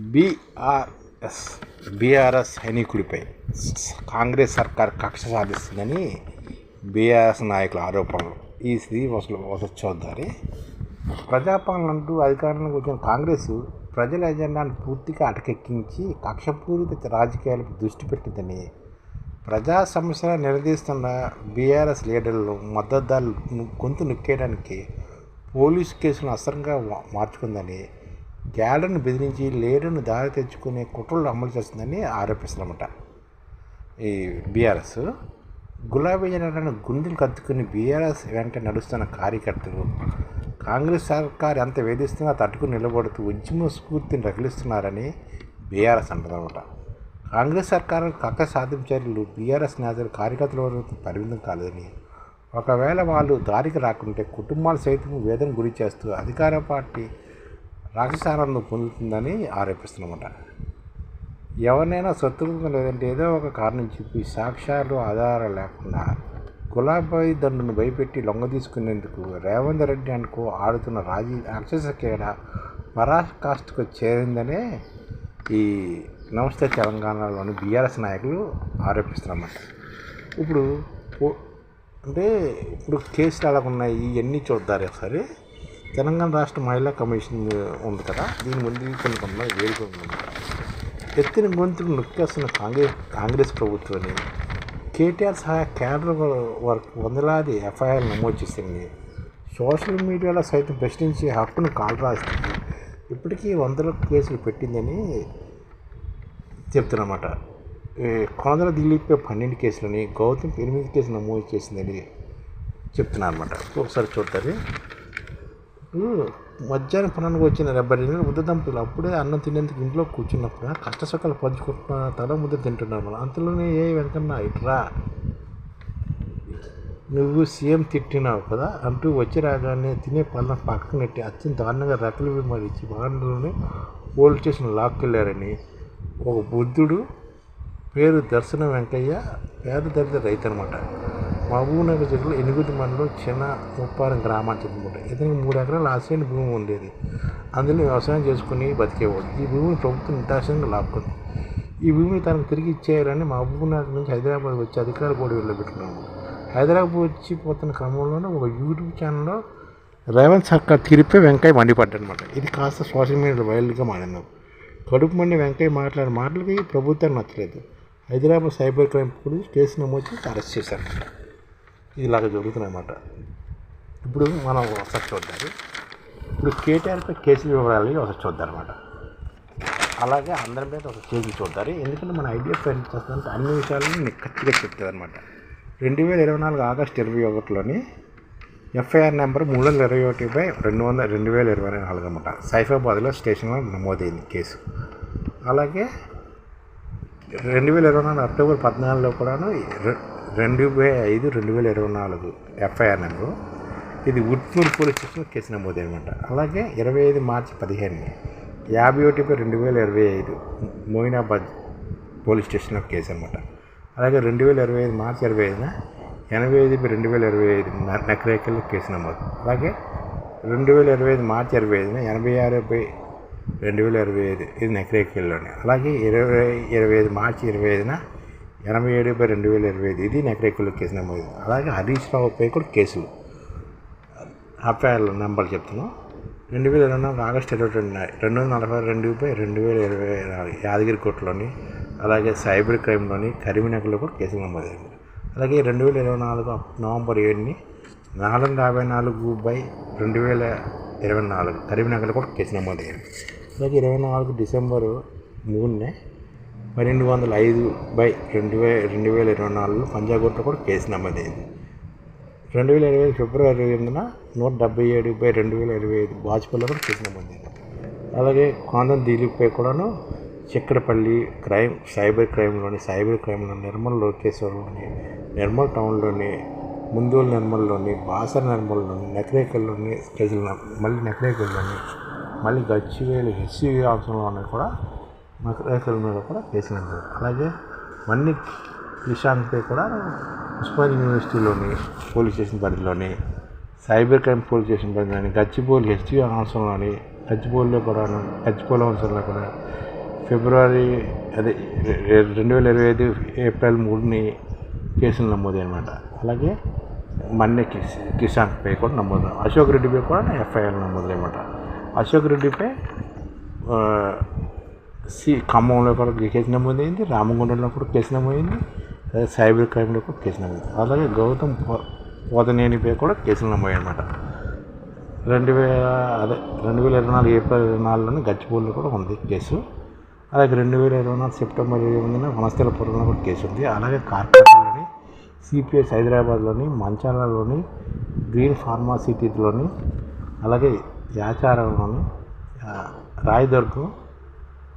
BRS BRS సైనికుడిపై Congress సర్కార్ కక్ష సాధిస్తుందని బీఆర్ఎస్ నాయకుల ఆరోపణలు. ఈ స్థితి అసలు అసలు ప్రజాపాలన అంటూ అధికారంలోకి వచ్చిన కాంగ్రెస్ ప్రజల ఎజెండాను పూర్తిగా అటకెక్కించి కక్షపూరిత రాజకీయాలకు దృష్టి పెట్టిందని ప్రజా సమస్యలను నిలదీస్తున్న బీఆర్ఎస్ లీడర్లు మద్దతుదారులు గొంతు నొక్కేయడానికి పోలీసు కేసులను అస్త్రంగా మార్చుకుందని గ్యాలర్ను బెదిరించి లేడును దారి తెచ్చుకునే కుట్రలు అమలు చేస్తుందని ఆరోపిస్తున్నమాట ఈ బీఆర్ఎస్ గులాబీ జెండాలను గుండెలు కత్తుకుని బీఆర్ఎస్ వెంట నడుస్తున్న కార్యకర్తలు కాంగ్రెస్ సర్కార్ ఎంత వేధిస్తున్నా తట్టుకుని నిలబడుతూ ఉద్యమ స్ఫూర్తిని రగిలిస్తున్నారని బీఆర్ఎస్ అంటుందన్నమాట కాంగ్రెస్ సర్కారు కక్క సాధ్యం చర్యలు బీఆర్ఎస్ నేతలు కార్యకర్తల వరకు పరిమితం కాలేదని ఒకవేళ వాళ్ళు దారికి రాకుంటే కుటుంబాలు సైతం వేదన గురి చేస్తూ అధికార పార్టీ రాక్షసానందం పొందుతుందని ఆరోపిస్తున్నమాట. ఎవరినైనా శత్రువుగా లేదంటే ఏదో ఒక కారణం చెప్పి సాక్ష్యాలు ఆధారాలు లేకుండా గులాబాయి దండును భయపెట్టి లొంగ తీసుకునేందుకు రేవంత్ రెడ్డి అనుకో ఆడుతున్న రాజీ రాక్షస క్రీడ పరాకాష్ఠకు చేరిందనే ఈ నమస్తే తెలంగాణలోని బీఆర్ఎస్ నాయకులు ఆరోపిస్తున్నమాట ఇప్పుడు అంటే ఇప్పుడు కేసులు ఎలా ఉన్నాయి ఇవన్నీ చూద్దారు ఒకసారి తెలంగాణ రాష్ట్ర మహిళా కమిషన్ ఉంది కదా దీని ముందు కొన్ని కొన్ని వేడుక ఉంది ఎత్తిన గొంతుకు నొక్కేస్తున్న కాంగ్రెస్ కాంగ్రెస్ ప్రభుత్వాన్ని కేటీఆర్ సహా కేంద్ర వరకు వందలాది ఎఫ్ఐఆర్ నమోదు చేసింది. సోషల్ మీడియాలో సైతం ప్రశ్నించి హక్కును కాల్ రాస్తుంది ఇప్పటికీ వందల కేసులు పెట్టిందని చెప్తున్నమాట. కొందర దిలీప్ పన్నెండు కేసులని గౌతమ్ ఎనిమిది కేసులు నమోదు చేసిందని చెప్తున్నారు అనమాట ఒకసారి చూడాలి ఇప్పుడు మధ్యాహ్నం పన్నెండుకు వచ్చిన డెబ్బై నెలల ముద్ద దంపతులు అప్పుడే అన్నం తినేందుకు ఇంట్లో కూర్చున్నప్పుడు కష్టసుఖాలు పంచుకుంటున్న తల ముద్ద తింటున్నారు మనం అంతలోనే ఏ వెంకన్న ఇట్రా నువ్వు సీఎం తిట్టినావు కదా అంటూ వచ్చి రాగానే తినే పళ్ళ పక్కకు నెట్టి అత్యంత దారుణంగా రెక్కలు మరిచి వాహనంలోనే పోలీస్ స్టేషన్ లాక్కెళ్ళారని ఒక బుద్ధుడు పేరు దర్శన వెంకయ్య పేద దరిద్ర రైతు అనమాట మహబూబ్నగర్ జిల్లాలో ఎనిమిది మండలం చిన్న ముప్పారం గ్రామానికి చెందినమాట ఇతనికి మూడు ఎకరాల ఆశయని భూమి ఉండేది. అందులో వ్యవసాయం చేసుకుని బతికేవాడు. ఈ భూమిని ప్రభుత్వం నిర్దాక్షిణ్యంగా లాక్కుంది. ఈ భూమిని తనకు తిరిగి ఇచ్చేయాలని మహబూబ్నగర్ నుంచి హైదరాబాద్ వచ్చి అధికారులు కూడా వెళ్ళబెట్టుకున్నాము హైదరాబాద్ వచ్చి పోతున్న క్రమంలోనే ఒక యూట్యూబ్ ఛానల్లో రేవంత్ సర్కార్ తీరిపై వెంకయ్య మండిపడ్డనమాట ఇది కాస్త సోషల్ మీడియాలో వైరల్గా మారినాం కడుపు మండి వెంకయ్య మాట్లాడిన మాటలకి ప్రభుత్వం నచ్చలేదు. Hyderabad cyber crime police case నమోదు అరెస్ట్ చేశారు ఇలాగ జరుగుతున్నాయన్నమాట. ఇప్పుడు మనం ఒకసారి చూద్దాం. ఇప్పుడు కేటీఆర్పై కేసులు వివరాలు ఒకసారి చూద్దాం అనమాట అలాగే అందరి మీద ఒక కేసులు చూద్దారు ఎందుకంటే మన ఐడియా ఫ్రెండ్ చేస్తుందంటే అన్ని విషయాలను నిక్కచ్చిగా చెప్తుంది అనమాట రెండు వేల ఇరవై నాలుగు ఆగస్టు ఇరవై ఒకటిలోని ఎఫ్ఐఆర్ నెంబర్ మూడు వందల ఇరవై ఒకటి బై రెండు వందల రెండు వేల ఇరవై నాలుగు అనమాట సైఫాబాద్లో స్టేషన్లో నమోదైంది కేసు. అలాగే రెండు వేల ఇరవై నాలుగు అక్టోబర్ పద్నాలుగులో కూడాను రెండు బై ఐదు రెండు వేల ఇరవై నాలుగు ఎఫ్ఐఆర్ నెంబరు ఇది ఉట్నూరు పోలీస్ స్టేషన్ కేసు నమోదైనమాట అలాగే ఇరవై ఐదు మార్చి పదిహేను యాభై ఒకటి రెండు వేల ఇరవై ఐదు మోయినాబాద్ పోలీస్ స్టేషన్లో కేసు అనమాట అలాగే రెండు వేల ఇరవై ఐదు మార్చి ఇరవై ఐదున ఎనభై ఐదు బై రెండు వేల ఇరవై ఐదు నకరేకల్లో కేసు నమోదు. అలాగే రెండు వేల ఇరవై ఐదు మార్చి ఇరవై ఐదున ఎనభై ఆరు బై రెండు వేల ఇరవై ఐదు ఇది నెక్రేకల్లోనే. అలాగే ఇరవై ఇరవై ఐదు మార్చి ఇరవై ఐదున ఎనభై ఏడు బై రెండు వేల ఇరవై ఐదు. ఇది నెక్రేకల్లో కేసు నమోదు అలాగే హరీష్ రావుపై కూడా కేసులు. ఎఫ్ఐఆర్ నెంబర్ చెప్తున్నాం. రెండు వేల ఇరవై నాలుగు ఆగస్టు ఇరవై రెండు రెండు వందల నలభై రెండు బై రెండు వేల ఇరవై నాలుగు యాదగిరి కోటలోని అలాగే సైబర్ క్రైమ్లోని కరీంనగర్లో కూడా కేసులు నమోదైంది అలాగే రెండు వేల ఇరవై నాలుగు నవంబర్ ఏడుని నాలుగు వందల యాభై నాలుగు బై రెండు వేల ఇరవై నాలుగు కరీంనగర్లో కూడా కేసు నమోదైంది అలాగే ఇరవై నాలుగు డిసెంబరు మూడునే పన్నెండు వందల ఐదు బై రెండు వే రెండు వేల ఇరవై నాలుగులో పంజాగుట్లో కూడా కేసు నమోదైంది. రెండు వేల ఇరవై ఐదు ఫిబ్రవరి ఎనిమిదిన నూట డెబ్బై ఏడు బై రెండు వేల ఇరవై ఐదు వాజ్పేయిలో కూడా కేసు నమోదైంది. అలాగే కాందం దిలీప్పై కూడాను చిక్కడపల్లి క్రైమ్ సైబర్ క్రైమ్లోని సైబర్ క్రైమ్లో నిర్మల్ లోకేశ్వరంలోని నిర్మల్ టౌన్లోని ముందూరు నిర్మల్లోని బాసర నిర్మల్లోని నకరేకల్లోని కేసులు మళ్ళీ నకరేకల్లోని మళ్ళీ గచ్చివేలు హెచ్సివి అంశంలోని కూడా మకరేఖల మీద కూడా కేసు నమోదు అలాగే మన్ని నిశాంత్పై కూడా ఉస్మాన్ యూనివర్సిటీలోని పోలీస్ స్టేషన్ పరిధిలోని సైబర్ క్రైమ్ పోలీస్ స్టేషన్ పరిధిలోని గచ్చిబౌలి హెచ్టీ అవసరంలోని గచ్చిబౌలిలో కూడా గచ్చిబౌలి అవసరంలో కూడా ఫిబ్రవరి అదే రెండు వేల ఇరవై ఐదు ఏప్రిల్ మూడుని కేసులు నమోదు అనమాట అలాగే మన్నే కిస్ కిసాన్ పై కూడా నమోదు అశోక్ రెడ్డిపై కూడా ఎఫ్ఐఆర్ నమోదు అనమాట అశోక్ రెడ్డిపై సి ఖమ్మంలో కూడా కేసు నమోదైంది రామగుండంలో కూడా కేసు నమోదైంది. అదే సైబర్ క్రైమ్లో కూడా కేసు నమోదైంది అలాగే గౌతమ్ పో- పోతనేనిపై కూడా కేసులు నమోదు అనమాట రెండు వేల అదే రెండు వేల ఇరవై నాలుగు ఏప్రిల్ ఇరవై నాలుగులోనే గచ్చిబౌలిలో కూడా ఉంది కేసు. అలాగే రెండు వేల ఇరవై నాలుగు సెప్టెంబర్ ఇరవై ఎనిమిదిన వనస్థలపురంలో కూడా కేసు ఉంది. అలాగే కార్పొరేట్లోని సిపిఎస్ హైదరాబాద్లోని మంచాలలోని గ్రీన్ ఫార్మాసిటీలోని అలాగే యాచారంలోని Rayadurgam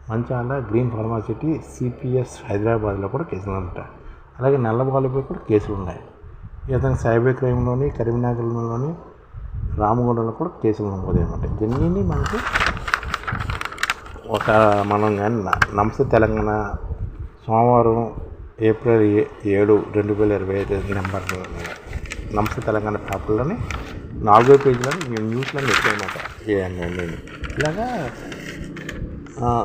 Manchala green pharma city CPS హైదరాబాద్లో కూడా కేసులు ఉంటాయి అలాగే నల్లబాలుపై కూడా కేసులు ఉన్నాయి. ఈ విధంగా సైబర్ క్రైమ్లోని కరీంనగర్లోని రామగుండంలో కూడా కేసులు నమోదైనమాట ఇవన్నీ మనకి ఒక మనం కానీ నమస్తే తెలంగాణ సోమవారం ఏప్రిల్ ఏ- ఏడు రెండు వేల ఇరవై ఐదు నెంబర్ నమస్తే తెలంగాణ పేపర్లోని నాలుగో పేజీలో న్యూస్లో పెట్టాయన్నమాట ఇవన్నీ ఇలాగా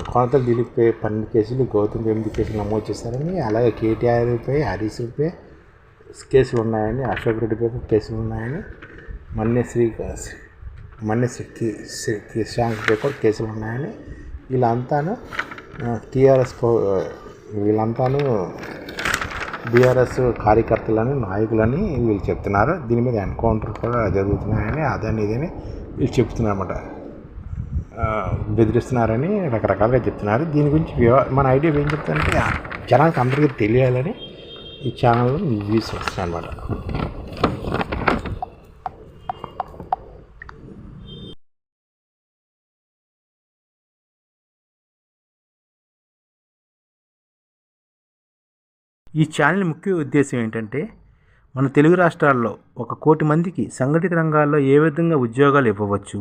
కొనతల దిలీప్పై పన్నెండు కేసులు గౌతమ్ ఎనిమిది కేసులు నమోదు చేశారని అలాగే కేటీఆర్పై హరీష్పై కేసులు ఉన్నాయని అశోక్ రెడ్డిపై కేసులు ఉన్నాయని మన్య శ్రీ మన్య శ్రీ శ్రీ కిషాంక్పై కూడా కేసులు ఉన్నాయని వీళ్ళంతాను టీఆర్ఎస్ వీళ్ళంతాను బీఆర్ఎస్ కార్యకర్తలని నాయకులని వీళ్ళు చెప్తున్నారు. దీని మీద ఎన్కౌంటర్ కూడా జరుగుతున్నాయని అదని ఇదని వీళ్ళు చెప్తున్నారు అన్నమాట బెదిరిస్తున్నారని రకరకాలుగా చెప్తున్నారు. దీని గురించి మన ఐడియా ఏం చెప్తారంటే జనానికి అందరికీ తెలియాలని ఈ ఛానల్లో వ్యూస్ వస్తాయి అన్నమాట ఈ ఛానల్ ముఖ్య ఉద్దేశం ఏంటంటే మన తెలుగు రాష్ట్రాల్లో ఒక కోటి మందికి సంఘటిత రంగాల్లో ఏ విధంగా ఉద్యోగాలు ఇవ్వవచ్చు